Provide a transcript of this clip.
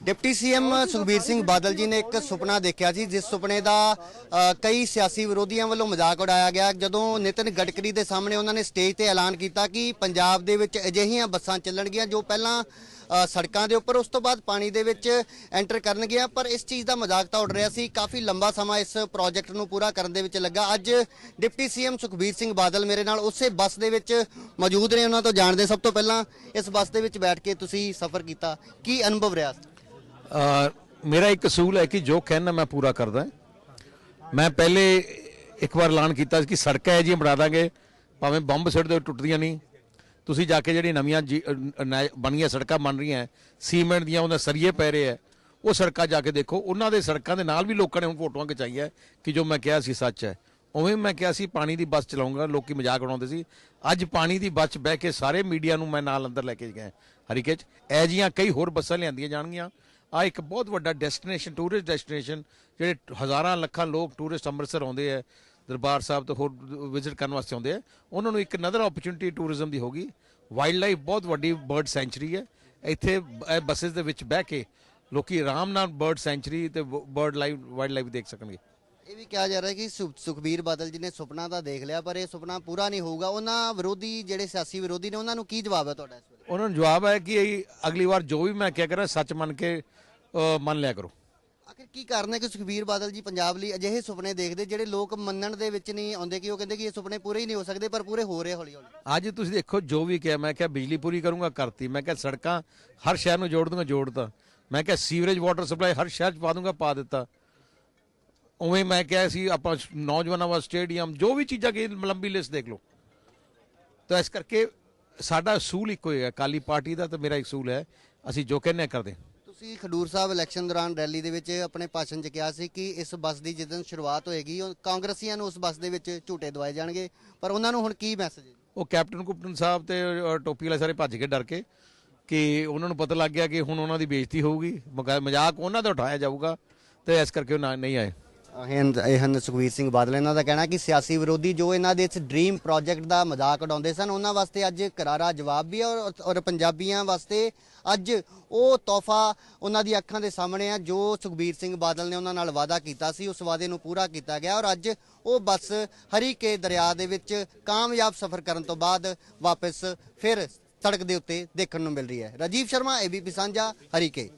Deputy CM Sukhbir Singh Badal ji ਨੇ ਇੱਕ ਸੁਪਨਾ ਦੇਖਿਆ ਸੀ, ਜਿਸ ਸੁਪਨੇ ਦਾ ਕਈ ਸਿਆਸੀ ਵਿਰੋਧੀਆਂ ਵੱਲੋਂ ਮਜ਼ਾਕ ਉਡਾਇਆ ਗਿਆ। ਜਦੋਂ ਨਿਤਨ ਗਡਕਰੀ ਦੇ ਸਾਹਮਣੇ ਉਹਨਾਂ ਨੇ ਸਟੇਜ ਤੇ ਐਲਾਨ ਕੀਤਾ ਕਿ ਪੰਜਾਬ ਦੇ ਵਿੱਚ ਅਜਿਹੀਆਂ ਬੱਸਾਂ ਚੱਲਣਗੀਆਂ ਜੋ ਪਹਿਲਾਂ ਸੜਕਾਂ ਦੇ ਉੱਪਰ ਉਸ ਤੋਂ ਬਾਅਦ ਪਾਣੀ ਦੇ ਵਿੱਚ ਐਂਟਰ ਕਰਨਗੀਆਂ, ਪਰ ਇਸ ਚੀਜ਼ ਦਾ ਮਜ਼ਾਕ ਤਾਂ ਉੱਡ ਰਿਹਾ ਸੀ। ਕਾਫੀ ਲੰਬਾ ਸਮਾਂ ਇਸ ਪ੍ਰੋਜੈਕਟ ਨੂੰ ਪੂਰਾ ਕਰਨ ਦੇ ਵਿੱਚ ਲੱਗਾ। ਅੱਜ ਡਿਪਟੀ ਸੀਐਮ ਸੁਖਬੀਰ ਸਿੰਘ ਬਾਦਲ ਮੇਰੇ ਨਾਲ ਉਸੇ ਬੱਸ ਦੇ ਵਿੱਚ ਮੌਜੂਦ ਨੇ। ਉਹਨਾਂ ਤੋਂ ਜਾਣਦੇ ਸਭ ਤੋਂ ਪਹਿਲਾਂ ਇਸ ਬੱਸ ਦੇ ਵਿੱਚ ਬੈਠ ਕੇ ਤੁਸੀਂ ਸਫ਼ਰ ਕੀਤਾ। ਕੀ ਅਨੁਭਵ ਰਿਹਾ? ਮੇਰਾ ਇੱਕ ਅਸੂਲ ਹੈ ਕਿ ਜੋ ਕਹਿਣਾ ਮੈਂ ਪੂਰਾ ਕਰਦਾ ਮੈਂ ਪਹਿਲੇ ਇੱਕ ਵਾਰ ਐਲਾਨ ਕੀਤਾ ਸੀ ਕਿ ਸੜਕਾਂ ਹੈ ਜੀ ਬਣਾ ਦਾਂਗੇ ਭਾਵੇਂ ਬੰਬ ਸਿੱਟ ਦਿਓ ਟੁੱਟਦੀਆਂ ਨਹੀਂ। ਤੁਸੀਂ ਜਾ ਕੇ ਜਿਹੜੀ ਨਵੀਆਂ ਜੀ- ਅ, ਨੈ- ਬਣੀਆਂ ਸੜਕਾਂ ਬਣ ਰਹੀਆਂ ਸੀਮੈਂਟ ਦੀਆਂ ਉਹਨਾਂ ਸਰੀਏ ਪੈ ਰਹੇ ਹੈ ਉਹ ਸੜਕਾਂ ਜਾ ਕੇ ਦੇਖੋ। ਉਹਨਾਂ ਦੇ ਸੜਕਾਂ ਦੇ ਨਾਲ ਵੀ ਲੋਕਾਂ ਨੇ ਹੁਣ ਫੋਟੋਆਂ ਖਿਚਾਈਆਂ ਕਿ ਜੋ ਮੈਂ ਕਿਹਾ ਸੀ ਸੱਚ ਹੈ। ਉਵੇਂ ਮੈਂ ਕਿਹਾ ਸੀ ਪਾਣੀ ਦੀ ਬੱਸ ਚਲਾਉਂਗਾ ਲੋਕੀ ਮਜ਼ਾਕ ਉਡਾਉਂਦੇ ਸੀ। ਅੱਜ ਪਾਣੀ ਦੀ ਬੱਸ ਬਹਿ ਕੇ ਸਾਰੇ ਮੀਡੀਆ ਨੂੰ ਮੈਂ ਨਾਲ ਅੰਦਰ ਲੈ ਕੇ ਗਿਆ ਹਰੀਕੇਚ 'ਚ ਇਹ ਜੀਆਂ ਕਈ ਹੋਰ ਬੱਸਾਂ ਲਿਆਂਦੀਆਂ ਜਾਣਗੀਆਂ। ਆ ਇੱਕ ਬਹੁਤ ਵੱਡਾ ਡੈਸਟੀਨੇਸ਼ਨ ਟੂਰਿਸਟ ਡੈਸਟੀਨੇਸ਼ਨ ਜਿਹੜੇ ਹਜ਼ਾਰਾਂ ਲੱਖਾਂ ਲੋਕ ਟੂਰਿਸਟ ਅੰਮ੍ਰਿਤਸਰ ਆਉਂਦੇ ਆ, ਦਰਬਾਰ ਸਾਹਿਬ ਤੋਂ ਹੋਰ ਵਿਜ਼ਿਟ ਕਰਨ ਵਾਸਤੇ ਆਉਂਦੇ ਆ। ਉਹਨਾਂ ਨੂੰ ਇੱਕ ਨਦਰ ਓਪਰਚੁਨਿਟੀ ਟੂਰਿਜ਼ਮ ਦੀ ਹੋਗੀ ਵਾਈਲਡ ਲਾਈਫ ਬਹੁਤ ਵੱਡੀ ਬਰਡ ਸੈਂਚਰੀ ਹੈ। ਇੱਥੇ ਬੱਸਸ ਦੇ ਵਿੱਚ ਬਹਿ ਕੇ ਲੋਕੀ ਆਰਾਮ ਨਾਲ ਬਰਡ ਸੈਂਚਰੀ ਤੇ ਬਰਡ ਲਾਈਫ ਵਾਈਲਡ ਲਾਈਫ ਦੇਖ ਸਕਣਗੇ। ਇਹ ਵੀ ਕਿਹਾ ਜਾ ਰਿਹਾ ਕਿ ਸੁ- ਸੁਖਬੀਰ ਬਾਦਲ ਜੀ ਨੇ ਸੁਪਨਾ ਤਾਂ ਦੇਖ ਲਿਆ, ਪਰ ਇਹ ਸੁਪਨਾ ਪੂਰਾ ਨਹੀਂ ਹੋਊਗਾ। ਉਹਨਾਂ ਵਿਰੋਧੀ, ਜਿਹੜੇ ਸਿਆਸੀ ਵਿਰੋਧੀ ਨੇ, ਉਹਨਾਂ ਨੂੰ ਕੀ ਜਵਾਬ ਹੈ ਤੁਹਾਡਾ ਇਸ ਵੇਲੇ? ਉਹਨਾਂ ਨੂੰ ਜਵਾਬ ਹੈ ਕਿ ਅਗਲੀ ਵਾਰ ਜੋ ਵੀ ਮੈਂ ਕਿਹਾ ਕਰਾਂ ਸੱਚ ਮੰਨ ਕੇ ਮੰਨ ਲਿਆ ਕਰੋ। ਆਖਿਰ ਕੀ ਕਾਰਨ ਹੈ ਕਿ ਸੁਖਬੀਰ ਬਾਦਲ ਜੀ ਪੰਜਾਬ ਲਈ ਅਜਿਹੇ ਸੁਪਨੇ ਦੇਖਦੇ ਜਿਹੜੇ ਲੋਕ ਮੰਨਣ ਦੇ ਵਿੱਚ ਨਹੀਂ ਆਉਂਦੇ ਕਿ ਉਹ ਕਹਿੰਦੇ ਕਿ ਇਹ ਸੁਪਨੇ ਪੂਰੇ ਹੀ ਨਹੀਂ ਹੋ ਸਕਦੇ ਪਰ ਪੂਰੇ ਹੋ ਰਹੇ ਹੌਲੀ ਹੌਲੀ ਅੱਜ ਤੁਸੀਂ ਦੇਖੋ ਜੋ ਵੀ ਕਿਹਾ ਮੈਂ ਕਿਹਾ ਬਿਜਲੀ ਪੂਰੀ ਕਰੂੰਗਾ ਕਰਤੀ। ਮੈਂ ਕਿਹਾ ਸੜਕਾਂ ਹਰ ਸ਼ਹਿਰ ਨੂੰ ਜੋੜ ਦੂੰਗਾ ਜੋੜਤਾ ਮੈਂ ਕਿਹਾ ਸੀਵਰੇਜ ਵਾਟਰ ਸਪਲਾਈ ਹਰ ਸ਼ਹਿਰ 'ਚ ਪਾ ਦੂੰਗਾ ਪਾ ਦਿੱਤਾ। ਉਵੇਂ ਮੈਂ ਕਿਹਾ ਸੀ ਆਪਾਂ ਨੌਜਵਾਨਾਂ ਵਾਸਤੇ ਸਟੇਡੀਅਮ ਜੋ ਵੀ ਚੀਜ਼ਾਂ ਕੀ ਲੰਬੀ ਲਿਸਟ ਦੇਖ ਲਓ। ਤਾਂ ਇਸ ਕਰਕੇ ਸਾਡਾ ਅਸੂਲ ਇੱਕੋ ਹੀ ਹੈ ਕਾਲੀ ਪਾਰਟੀ ਦਾ ਤੇ ਮੇਰਾ ਇੱਕ ਅਸੂਲ ਹੈ ਅਸੀਂ ਜੋ ਕਹਿੰਦੇ ਹਾਂ ਕਰਦੇ। ਤੁਸੀਂ ਖਡੂਰ ਸਾਹਿਬ ਇਲੈਕਸ਼ਨ ਦੌਰਾਨ ਰੈਲੀ ਦੇ ਵਿੱਚ ਆਪਣੇ ਭਾਸ਼ਣ 'ਚ ਕਿਹਾ ਸੀ ਕਿ ਇਸ ਬੱਸ ਦੀ ਜਦੋਂ ਸ਼ੁਰੂਆਤ ਹੋਏਗੀ ਉਹ ਕਾਂਗਰਸੀਆਂ ਨੂੰ ਉਸ ਬੱਸ ਦੇ ਵਿੱਚ ਝੂਟੇ ਦਵਾਏ ਜਾਣਗੇ ਪਰ ਉਹਨਾਂ ਨੂੰ ਹੁਣ ਕੀ ਮੈਸੇਜ ਹੈ ਉਹ ਕੈਪਟਨ ਕੁਪਟਨ ਸਾਹਿਬ ਤੇ ਟੋਪੀ ਵਾਲੇ ਸਾਰੇ ਭੱਜ ਕੇ ਡਰ ਕੇ ਕਿ ਉਹਨਾਂ ਨੂੰ ਪਤਾ ਲੱਗ ਗਿਆ ਕਿ ਹੁਣ ਉਹਨਾਂ ਦੀ ਬੇਇੱਜ਼ਤੀ ਹੋਊਗੀ ਮਜ਼ਾਕ ਉਹਨਾਂ ਦਾ ਉਠਾਇਆ ਜਾਊਗਾ ਤੇ ਇਸ ਕਰਕੇ ਉਹ ਨਹੀਂ ਆਏ ਹਨ ਇਹ ਹਨ ਸੁਖਵੀਰ ਸਿੰਘ ਬਾਦਲ। ਇਹਨਾਂ ਦਾ ਕਹਿਣਾ ਕਿ ਸਿਆਸੀ ਵਿਰੋਧੀ ਜੋ ਇਹਨਾਂ ਦੇ ਇਸ ਡ੍ਰੀਮ ਪ੍ਰੋਜੈਕਟ ਦਾ ਮਜ਼ਾਕ ਉਡਾਉਂਦੇ ਸਨ, ਉਹਨਾਂ ਵਾਸਤੇ ਅੱਜ ਕਰਾਰਾ ਜਵਾਬ ਵੀ ਹੈ ਔਰ ਔਰ ਪੰਜਾਬੀਆਂ ਵਾਸਤੇ ਅੱਜ ਉਹ ਤੋਹਫਾ ਉਹਨਾਂ ਦੀ ਅੱਖਾਂ ਦੇ ਸਾਹਮਣੇ ਆ ਜੋ ਸੁਖਬੀਰ ਸਿੰਘ ਬਾਦਲ ਨੇ ਉਹਨਾਂ ਨਾਲ ਵਾਅਦਾ ਕੀਤਾ ਸੀ, ਉਸ ਵਾਅਦੇ ਨੂੰ ਪੂਰਾ ਕੀਤਾ ਗਿਆ ਔਰ ਅੱਜ ਉਹ ਬੱਸ ਹਰੀਕੇ ਦਰਿਆ ਦੇ ਵਿੱਚ ਕਾਮਯਾਬ ਸਫ਼ਰ ਕਰਨ ਤੋਂ ਬਾਅਦ ਵਾਪਸ ਫਿਰ ਸੜਕ ਦੇ ਉੱਤੇ ਦੇਖਣ ਨੂੰ ਮਿਲ ਰਹੀ ਹੈ। ਰਾਜੀਵ ਸ਼ਰਮਾ ਏਬੀਪੀ ਸਾਂਝਾ ਹਰੀਕੇ